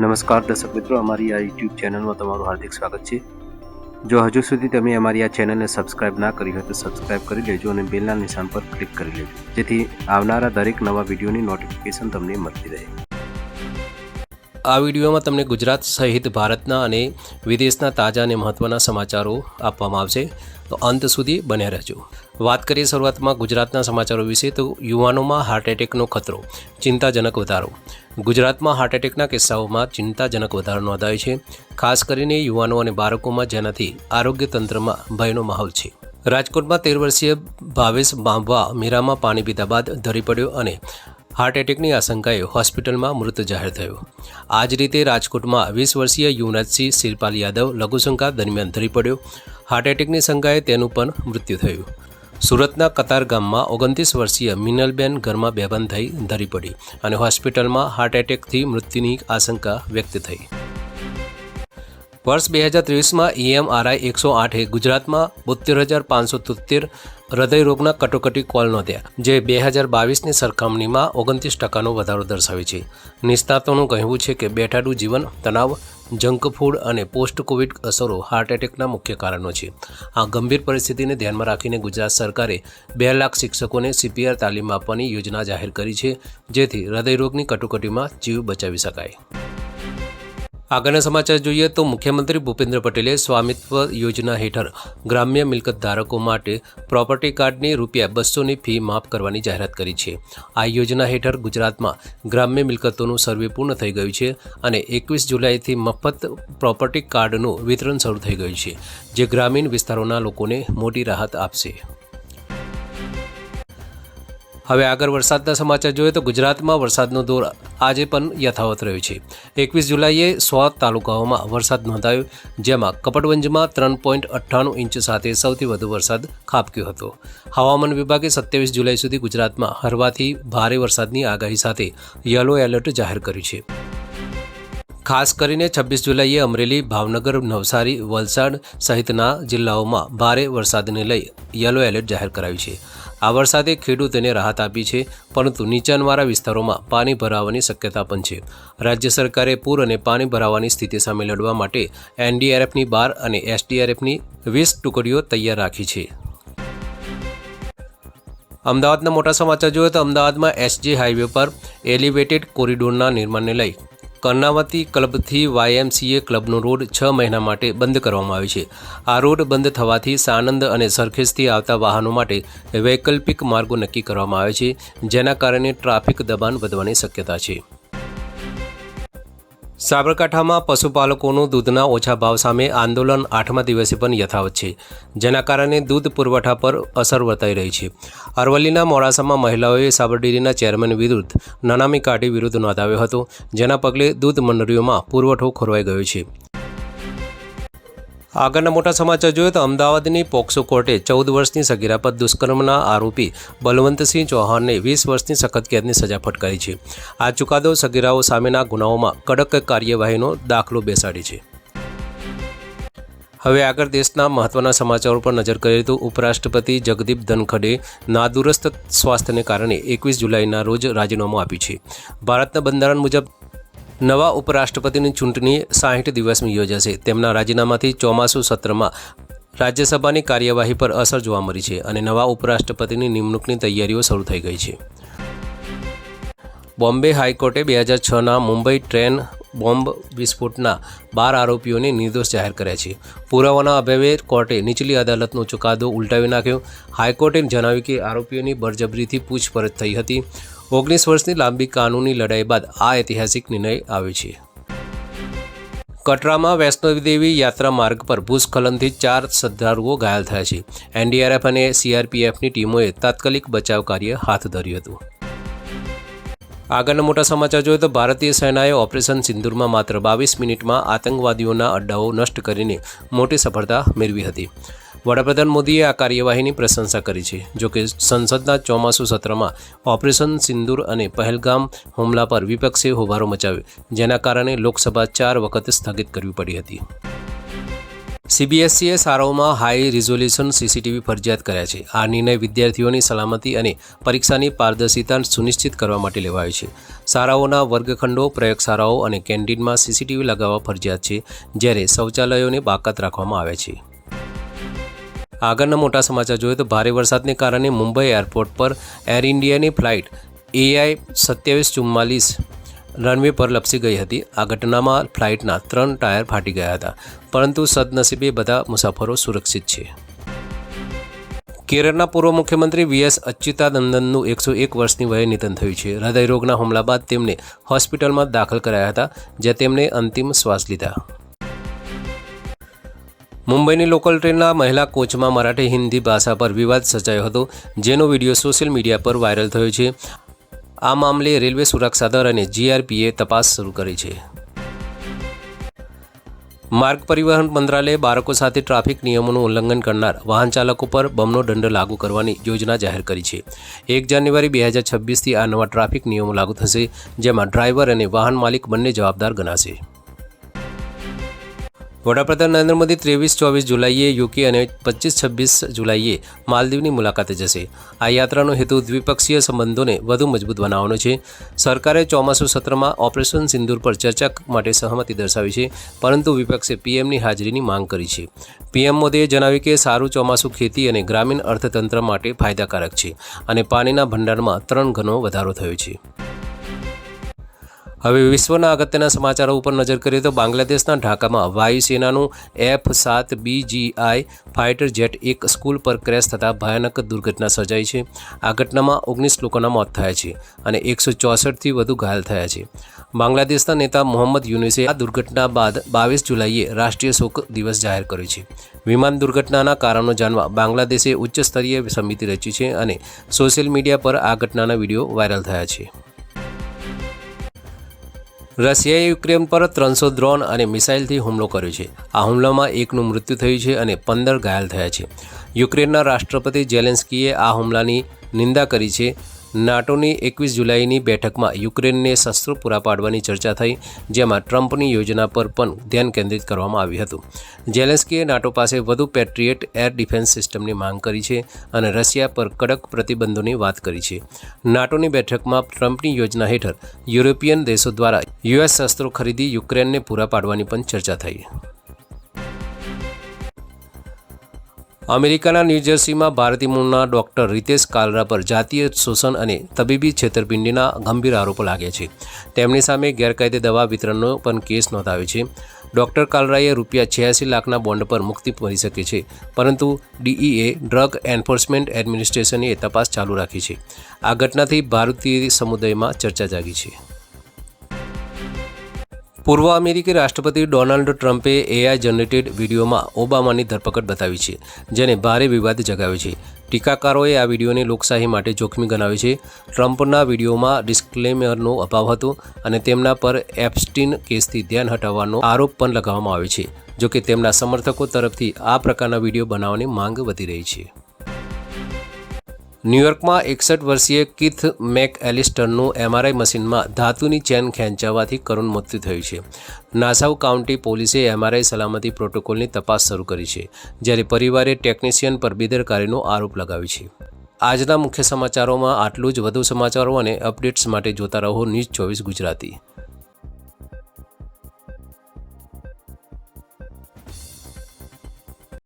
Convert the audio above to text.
નમસ્કાર, દર્શક મિત્રો. અમારી આ યુટ્યુબ ચેનલમાં તમારું હાર્દિક સ્વાગત છે. જો હજુ સુધી તમે અમારી આ ચેનલને સબસ્ક્રાઇબ ના કરી હોય તો સબસ્ક્રાઇબ કરી લેજો અને બેલના નિશાન પર ક્લિક કરી લેજો. જેથી આવનારા દરેક નવા વિડીયોની નોટિફિકેશન તમને મળતી રહે. આ વિડીયોમાં તમને ગુજરાત સહિત ભારતના અને વિદેશના તાજા અને મહત્ત્વના સમાચારો આપવામાં આવશે. તો અંત સુધી બન્યા રહેજો. વાત કરીએ શરૂઆતમાં ગુજરાતના સમાચારો વિશે, તો યુવાનોમાં હાર્ટ એટેકનો ખતરો, ચિંતાજનક વધારો. ગુજરાતમાં હાર્ટ એટેકના કિસ્સાઓમાં ચિંતાજનક વધારો નોંધાયો છે. ખાસ કરીને યુવાનો અને બાળકોમાં જેનાથી આરોગ્ય તંત્રમાં ભયનો માહોલ છે. રાજકોટમાં તેર વર્ષીય ભાવેશ બાંભવા મીરામાં પાણી પીધા બાદ ધરી પડ્યો અને હાર્ટ એટેકની આશંકાએ હોસ્પિટલમાં મૃત જાહેર થયો. આ જ રીતે રાજકોટમાં વીસ વર્ષીય યુવરાજસિંહ શિરપાલ યાદવ લઘુશંકા દરમિયાન ધરી પડ્યો. હાર્ટ એટેકની શંકાએ તેનું પણ મૃત્યુ થયું. સુરતના કતાર ગામમાં ઓગણત્રીસ વર્ષીય મિનલબેન ઘરમાં બેભાન થઈ ધરી પડી અને હોસ્પિટલમાં હાર્ટ એટેકથી મૃત્યુની આશંકા વ્યક્ત થઈ. વર્ષ બે હજાર ત્રેવીસમાં ઈએમઆરઆઈ એકસો આઠે ગુજરાતમાં બોતેર હજાર પાંચસો તોતેર હૃદયરોગના કટોકટી કોલ નોંધ્યા, જે બે હજાર બાવીસની સરખામણીમાં ઓગણત્રીસ ટકાનો વધારો દર્શાવે છે. નિષ્ણાતોનું કહેવું છે કે બેઠાડું જીવન તણાવ જંક ફૂડ અને પોસ્ટ કોવિડ અસરો હાર્ટ એટેકના મુખ્ય કારણો છે. આ ગંભીર પરિસ્થિતિને ધ્યાનમાં રાખીને ગુજરાત સરકારે બે લાખ શિક્ષકોને સીપીઆર તાલીમ આપવાની યોજના જાહેર કરી છે, જેથી હૃદયરોગની કટોકટીમાં જીવ બચાવી શકાય. આગળના સમાચાર જોઈએ તો મુખ્યમંત્રી ભૂપેન્દ્ર પટેલે સ્વામિત્વ યોજના હેઠળ ગ્રામ્ય મિલકત ધારકો માટે પ્રોપર્ટી કાર્ડની રૂપિયા બસોની ફી માફ કરવાની જાહેરાત કરી છે. આ યોજના હેઠળ ગુજરાતમાં ગ્રામ્ય મિલકતોનું સર્વે પૂર્ણ થઈ ગયું છે અને એકવીસ જુલાઈથી મફત પ્રોપર્ટી કાર્ડનું વિતરણ શરૂ થઈ ગયું છે, જે ગ્રામીણ વિસ્તારોના લોકોને મોટી રાહત આપશે. હવે આગળ વરસાદના સમાચાર જોઈએ તો ગુજરાતમાં વરસાદનો દોર આજે પણ યથાવત રહ્યો છે. એકવીસ જુલાઈએ સો તાલુકાઓમાં વરસાદ નોંધાયો, જેમાં કપડવંજમાં ત્રણ પોઈન્ટ અઠ્ઠાણું ઇંચ સાથે સૌથી વધુ વરસાદ ખાબક્યો હતો. હવામાન વિભાગે સત્યાવીસ જુલાઈ સુધી ગુજરાતમાં હળવાથી ભારે વરસાદની આગાહી સાથે યલો એલર્ટ જાહેર કર્યું છે. ખાસ કરીને છવ્વીસ જુલાઈએ અમરેલી, ભાવનગર, નવસારી, વલસાડ સહિતના જિલ્લાઓમાં ભારે વરસાદને લઈ યલો એલર્ટ જાહેર કરાયું છે. આ વરસાદે ખેડૂતોને રાહત આપી છે, પરંતુ નીચાણવાળા વિસ્તારોમાં પાણી ભરાવાની શક્યતા પણ છે. રાજ્ય સરકારે પૂર અને પાણી ભરાવાની સ્થિતિ સામે લડવા માટે એનડીઆરએફની બાર અને એસડીઆરએફની વીસ ટુકડીઓ તૈયાર રાખી છે. અમદાવાદના મોટા સમાચાર જોઈએ તો અમદાવાદમાં એસજી હાઈવે પર એલિવેટેડ કોરિડોરના નિર્માણને લઈ કર્ણાવતી ક્લબથી વાયએમસીએ ક્લબનો રોડ છ મહિના માટે બંધ કરવામાં આવ્યો છે. આ રોડ બંધ થવાથી સાણંદ અને સરખેજથી આવતા વાહનો માટે વૈકલ્પિક માર્ગો નક્કી કરવામાં આવે છે, જેના કારણે ટ્રાફિક દબાણ વધવાની શક્યતા છે. સાબરકાંઠામાં પશુપાલકોનું દૂધના ઓછા ભાવ સામે આંદોલન આઠમા દિવસે પણ યથાવત છે, જેના કારણે દૂધ પુરવઠા પર અસર વર્તાઈ રહી છે. અરવલ્લીના મોડાસામાં મહિલાઓએ સાબરડેરીના ચેરમેન વિરુદ્ધ નનામી કાઢી વિરુદ્ધ નોંધાવ્યો હતો, જેના પગલે દૂધ મંડળીઓમાં પુરવઠો ખોરવાઈ ગયો છે. આગળના મોટા સમાચાર જોઈએ તો અમદાવાદની પોક્સો કોર્ટે ચૌદ વર્ષની સગીરા પર દુષ્કર્મના આરોપી બલવંતસિંહ ચૌહાણને વીસ વર્ષની સખત કેદની સજા ફટકારી છે. આ ચુકાદો સગીરાઓ સામેના ગુનાઓમાં કડક કાર્યવાહીનો દાખલો બેસાડે છે. હવે આગળ દેશના મહત્વના સમાચારો પર નજર કરીએ તો ઉપરાષ્ટ્રપતિ જગદીપ ધનખડે નાદુરસ્ત સ્વાસ્થ્યને કારણે એકવીસ જુલાઈના રોજ રાજીનામું આપ્યું છે. ભારતના બંધારણ મુજબ નવા ઉપરાષ્ટ્રપતિની ચૂંટણી સાહીઠ દિવસમાં યોજાશે. તેમના રાજીનામાથી ચોમાસુ સત્રમાં રાજ્યસભાની કાર્યવાહી પર અસર જોવા મળી છે અને નવા ઉપરાષ્ટ્રપતિની નિમણૂકની તૈયારીઓ શરૂ થઈ ગઈ છે. બોમ્બે હાઈકોર્ટે બે હજાર છના મુંબઈ ટ્રેન બોમ્બ વિસ્ફોટના બાર આરોપીઓને નિર્દોષ જાહેર કર્યા છે. પુરાવાના અભાવે કોર્ટે નીચલી અદાલતનો ચુકાદો ઉલટાવી નાખ્યો. હાઈકોર્ટે જણાવ્યું કે આરોપીઓની બળજબરીથી પૂછપરછ થઈ હતી. ઓગણીસ વર્ષની લાંબી કાનૂની લડાઈ બાદ આ ઐતિહાસિક નિર્ણય આવ્યો છે. કટરામાં વૈષ્ણોદેવી યાત્રા માર્ગ પર ભૂસ્ખલનથી ચાર શ્રદ્ધાળુઓ ઘાયલ થયા છે. એનડીઆરએફ અને સીઆરપીએફની ટીમોએ તાત્કાલિક બચાવ કાર્ય હાથ ધર્યું હતું. આગળના મોટા સમાચાર જોઈએ તો ભારતીય સેનાએ ઓપરેશન સિંદુરમાં માત્ર બાવીસ મિનિટમાં આતંકવાદીઓના અડ્ડાઓ નષ્ટ કરીને મોટી સફળતા મેળવી હતી. વડાપ્રધાન મોદીએ આ કાર્યવાહીની પ્રશંસા કરી છે. જોકે સંસદના ચોમાસુ સત્રમાં ઓપરેશન સિંદૂર અને પહેલગામ હુમલા પર વિપક્ષે હોબારો મચાવ્યો, જેના કારણે લોકસભા ચાર વખત સ્થગિત કરવી પડી હતી. સીબીએસઈએ શાળાઓમાં હાઈ રિઝોલ્યુશન સીસીટીવી ફરજિયાત કર્યા છે. આ નિર્ણય વિદ્યાર્થીઓની સલામતી અને પરીક્ષાની પારદર્શિતા સુનિશ્ચિત કરવા માટે લેવાયો છે. શાળાઓના વર્ગખંડો, પ્રયોગશાળાઓ અને કેન્ટીનમાં સીસીટીવી લગાવવા ફરજિયાત છે, જ્યારે શૌચાલયોને બાકાત રાખવામાં આવે છે. આગળના મોટા સમાચાર જોઈએ તો ભારે વરસાદને કારણે મુંબઈ એરપોર્ટ પર એર ઇન્ડિયાની ફ્લાઇટ એઆઈ સત્યાવીસ ચુમ્માલીસ રનવે પર લપસી ગઈ હતી. આ ઘટનામાં ફ્લાઇટના ત્રણ ટાયર ફાટી ગયા હતા. પરંતુ સદનસીબે બધા મુસાફરો સુરક્ષિત છે. કેરળના પૂર્વ મુખ્યમંત્રી વીએસ અચ્યુતાનંદનનું એકસો એક વર્ષની વયે નિધન થયું છે. હૃદયરોગના હુમલા બાદ તેમને હોસ્પિટલમાં દાખલ કરાયા હતા, જ્યાં તેમણે અંતિમ શ્વાસ લીધા. મુંબઈની લોકલ ટ્રેનના મહિલા કોચમાં મરાઠી હિન્દી ભાષા પર વિવાદ સર્જાયો હતો, જેનો વીડિયો સોશિયલ મીડિયા પર વાયરલ થયો છે. આ મામલે રેલવે સુરક્ષા દળ અને જીઆરપીએ તપાસ શરૂ કરી છે. માર્ગ પરિવહન મંત્રાલયે બાળકો સાથે ટ્રાફિક નિયમોનું ઉલ્લંઘન કરનાર વાહન ચાલકો પર બમનો દંડ લાગુ કરવાની યોજના જાહેર કરી છે. એક જાન્યુઆરી બે હજાર છવ્વીસથી આ નવા ટ્રાફિક નિયમો લાગુ થશે, જેમાં ડ્રાઈવર અને વાહન માલિક બંને જવાબદાર ગણાશે. વડાપ્રધાન નરેન્દ્ર મોદી ત્રેવીસ, ચોવીસ જુલાઈએ યુકે અને પચીસ, છવ્વીસ જુલાઈએ માલદીવની મુલાકાતે જશે. આ યાત્રાનો હેતુ દ્વિપક્ષીય સંબંધોને વધુ મજબૂત બનાવવાનો છે. સરકારે ચોમાસુ સત્રમાં ઓપરેશન સિંદૂર પર ચર્ચા માટે સહમતિ દર્શાવી છે, પરંતુ વિપક્ષે પીએમની હાજરીની માંગ કરી છે. પીએમ મોદીએ જણાવ્યું કે સારું ચોમાસું ખેતી અને ગ્રામીણ અર્થતંત્ર માટે ફાયદાકારક છે અને પાણીના ભંડારમાં ત્રણ ગણો વધારો થયો છે. હવે વિશ્વના અગત્યના સમાચારો ઉપર નજર કરીએ તો બાંગ્લાદેશના ઢાકામાં વાયુસેનાનું એફ સાત બીજીઆઈ ફાઇટર જેટ એક સ્કૂલ પર ક્રેશ થતાં ભયાનક દુર્ઘટના સર્જાઈ છે. આ ઘટનામાં ઓગણીસ લોકોના મોત થયા છે અને એકસો ચોસઠથી વધુ ઘાયલ થયા છે. બાંગ્લાદેશના નેતા મોહમ્મદ યુનુસે આ દુર્ઘટના બાદ બાવીસ જુલાઈએ રાષ્ટ્રીય શોક દિવસ જાહેર કર્યો છે. વિમાન દુર્ઘટનાના કારણો જાણવા બાંગ્લાદેશે ઉચ્ચ સ્તરીય સમિતિ રચી છે અને સોશિયલ મીડિયા પર આ ઘટનાના વીડિયો વાયરલ થયા છે. રશિયાએ યુક્રેન પર ત્રણસો ડ્રોન અને મિસાઇલથી હુમલો કર્યો છે. આ હુમલામાં એકનું મૃત્યુ થયું છે અને પંદર ઘાયલ થયા છે. યુક્રેનના રાષ્ટ્રપતિ જેલેન્સ્કીએ આ હુમલાની નિંદા કરી છે. નાટોની એકવીસ જુલાઈની બેઠકમાં યુક્રેનને શસ્ત્રો પૂરા પાડવાની ચર્ચા થઈ, જેમાં ટ્રમ્પની યોજના પર પણ ધ્યાન કેન્દ્રિત કરવામાં આવ્યું હતું. જેલેન્સ્કીએ નાટો પાસે વધુ પેટ્રિયેટ એર ડિફેન્સ સિસ્ટમની માંગ કરી છે અને રશિયા પર કડક પ્રતિબંધોની વાત કરી છે. નાટોની બેઠકમાં ટ્રમ્પની યોજના હેઠળ યુરોપિયન દેશો દ્વારા યુએસ શસ્ત્રો ખરીદી યુક્રેનને પૂરા પાડવાની પણ ચર્ચા થઈ. અમેરિકાના ન્યૂજર્સીમાં ભારતીય મૂળના ડોક્ટર રીતેશ કાલરા પર જાતીય શોષણ અને તબીબી છેતરપિંડીના ગંભીર આરોપો લાગ્યા છે. તેમની સામે ગેરકાયદે દવા વિતરણનો પણ કેસ નોંધાવ્યો છે. ડોક્ટર કાલરાએ રૂપિયા છ્યાસી લાખના બોન્ડ પર મુક્તિ મળી શકે છે, પરંતુ ડીઈએ ડ્રગ એન્ફોર્સમેન્ટ એડમિનિસ્ટ્રેશને તપાસ ચાલુ રાખી છે. આ ઘટનાથી ભારતીય સમુદાયમાં ચર્ચા જાગી છે. પૂર્વ અમેરિકી રાષ્ટ્રપતિ ડોનાલ્ડ ટ્રમ્પે એઆઈ જનરેટેડ વિડીયોમાં ઓબામાની ધરપકડ બતાવી છે, જેને ભારે વિવાદ જગાવ્યો છે. ટીકાકારોએ આ વિડીયોને લોકશાહી માટે જોખમી ગણાવ્યો છે. ટ્રમ્પના વિડીયોમાં ડિસ્ક્લેમરનો અભાવ હતો અને તેમના પર એપ્સ્ટીન કેસથી ધ્યાન હટાવવાનો આરોપ પણ લગાવવામાં આવ્યો છે, જોકે તેમના સમર્થકો તરફથી આ પ્રકારના વીડિયો બનાવવાની માંગ વધી રહી છે. ન્યૂયોર્કમાં એકસઠ વર્ષીય કિથ મેક એલિસ્ટરનું એમઆરઆઈ મશીનમાં ધાતુની ચેન ખેંચાવવાથી કરુણ મૃત્યુ થયું છે. નાસાઉ કાઉન્ટી પોલીસે એમઆરઆઈ સલામતી પ્રોટોકોલની તપાસ શરૂ કરી છે, જ્યારે પરિવારે ટેકનિશિયન પર બેદરકારીનો આરોપ લગાવ્યો છે. આજના મુખ્ય સમાચારોમાં આટલું જ. વધુ સમાચારો અને અપડેટ્સ માટે જોતા રહો ન્યૂઝ ચોવીસ ગુજરાતી.